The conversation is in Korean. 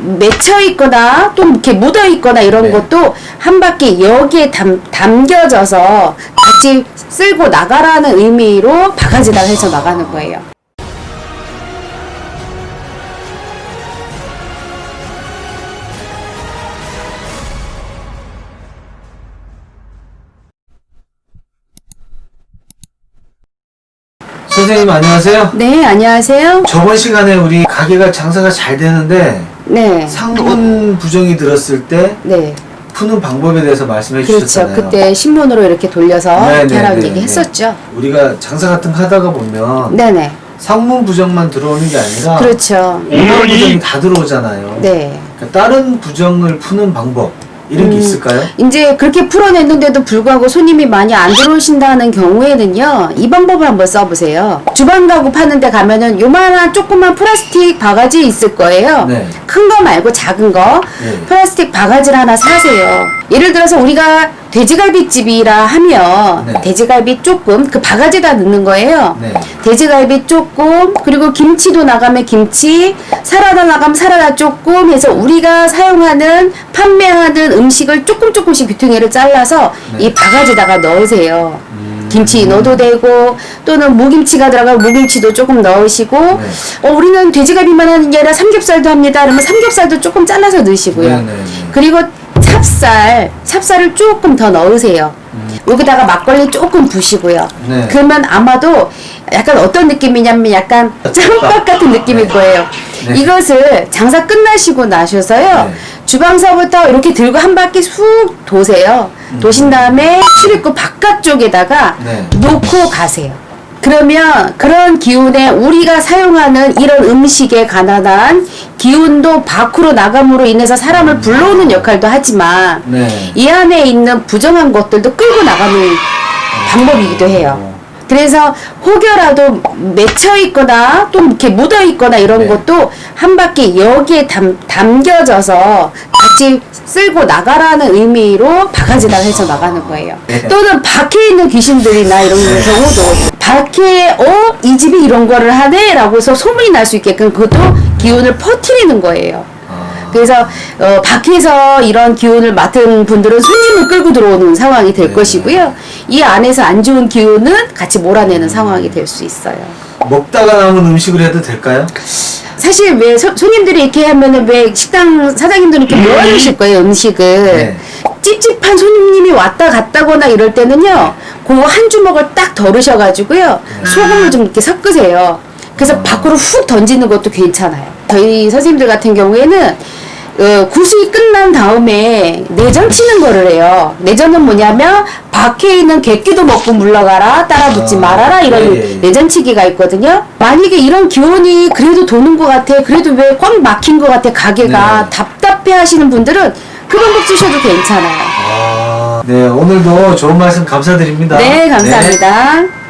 맺혀 있거나 또 이렇게 묻어 있거나 이런 네. 것도 한 바퀴 여기에 담, 담겨져서 같이 쓸고 나가라는 의미로 바가지다 해서 나가는 거예요. 선생님 안녕하세요. 네, 안녕하세요. 저번 시간에 우리 가게가 장사가 잘 되는데 네. 상분 부정이 들었을 때 네. 푸는 방법에 대해서 말씀해 그렇죠. 주셨잖아요. 그때 신문으로 이렇게 돌려서 네, 이렇게 네, 하라고 네, 얘기 네. 했었죠. 우리가 장사 같은 거 하다가 보면 네 네. 상문 부정만 들어오는 게 아니라 그렇죠. 오만 부정이 다 들어오잖아요. 네. 그러니까 다른 부정을 푸는 방법 이런 게 음, 있을까요? 이제 그렇게 풀어냈는데도 불구하고 손님이 많이 안 들어오신다는 경우에는요, 이 방법을 한번 써보세요. 주방 가구 파는데 가면은 요만한 조그만 플라스틱 바가지 있을 거예요. 네. 큰 거 말고 작은 거 네. 플라스틱 바가지를 하나 사세요. 예를 들어서 우리가 돼지갈비집이라 하면 네. 돼지갈비 조금 그 바가지에다 넣는 거예요. 네. 돼지갈비 조금 그리고 김치도 나가면 김치 사라다 나가면 사라다 조금 해서 우리가 사용하는 판매하는 음식을 조금 조금씩 귀퉁이를 잘라서 네. 이 바가지에다가 넣으세요. 음. 김치 넣어도 되고 또는 무김치가 들어가면 무김치도 조금 넣으시고 네. 어, 우리는 돼지갈비만 하는 게 아니라 삼겹살도 합니다. 그러면 삼겹살도 조금 잘라서 넣으시고요. 네, 네, 네. 그리고 찹쌀, 찹쌀을 조금 더 넣으세요. 여기다가 막걸리 조금 부시고요. 음. 네. 그러면 아마도 약간 어떤 느낌이냐면 약간 짬밥 같은 느낌일 네. 거예요. 네. 이것을 장사 끝나시고 나셔서요. 네. 주방서부터 이렇게 들고 한 바퀴 쑥 도세요. 도신 다음에 출입구 바깥쪽에다가 네. 놓고 가세요. 그러면 그런 기운에 우리가 사용하는 이런 음식에 관한 기운도 밖으로 나감으로 인해서 사람을 불러오는 역할도 하지만 네. 이 안에 있는 부정한 것들도 끌고 나가는 방법이기도 해요. 그래서 혹여라도 맺혀 있거나 또 이렇게 묻어 있거나 이런 네. 것도 한 바퀴 여기에 담, 담겨져서 같이 쓸고 나가라는 의미로 바가지다 해서 나가는 거예요. 네. 또는 밖에 있는 귀신들이나 이런 경우도 밖에 어 이 집이 이런 거를 하네 라고 해서 소문이 날 수 있게끔 그것도 기운을 퍼뜨리는 거예요. 아, 그래서 어, 밖에서 이런 기운을 맡은 분들은 손님을 끌고 들어오는 상황이 될 네. 것이고요. 이 안에서 안 좋은 기운은 같이 몰아내는 상황이 될 수 있어요. 먹다가 남은 음식을 해도 될까요? 사실 왜 소, 손님들이 이렇게 하면은 왜 식당 사장님들은 이렇게 모아주실 거예요 음식을? 네. 찝찝한 손님이 왔다 갔다거나 이럴 때는요 그거 한 주먹을 딱 덜으셔가지고요 소금을 좀 이렇게 섞으세요. 그래서 밖으로 훅 던지는 것도 괜찮아요. 저희 선생님들 같은 경우에는 어, 구슬이 끝난 다음에 내전 치는 거를 해요 내전은 뭐냐면 밖에 있는 객기도 먹고 물러가라 따라 붙지 아, 말아라 이런 예, 예. 내전치기가 있거든요. 만약에 이런 기운이 그래도 도는 것 같아, 그래도 왜 꽉 막힌 것 같아, 가게가 네. 답답해 하시는 분들은 그 방법 쓰셔도 괜찮아요. 아, 네 오늘도 좋은 말씀 감사드립니다. 네, 감사합니다.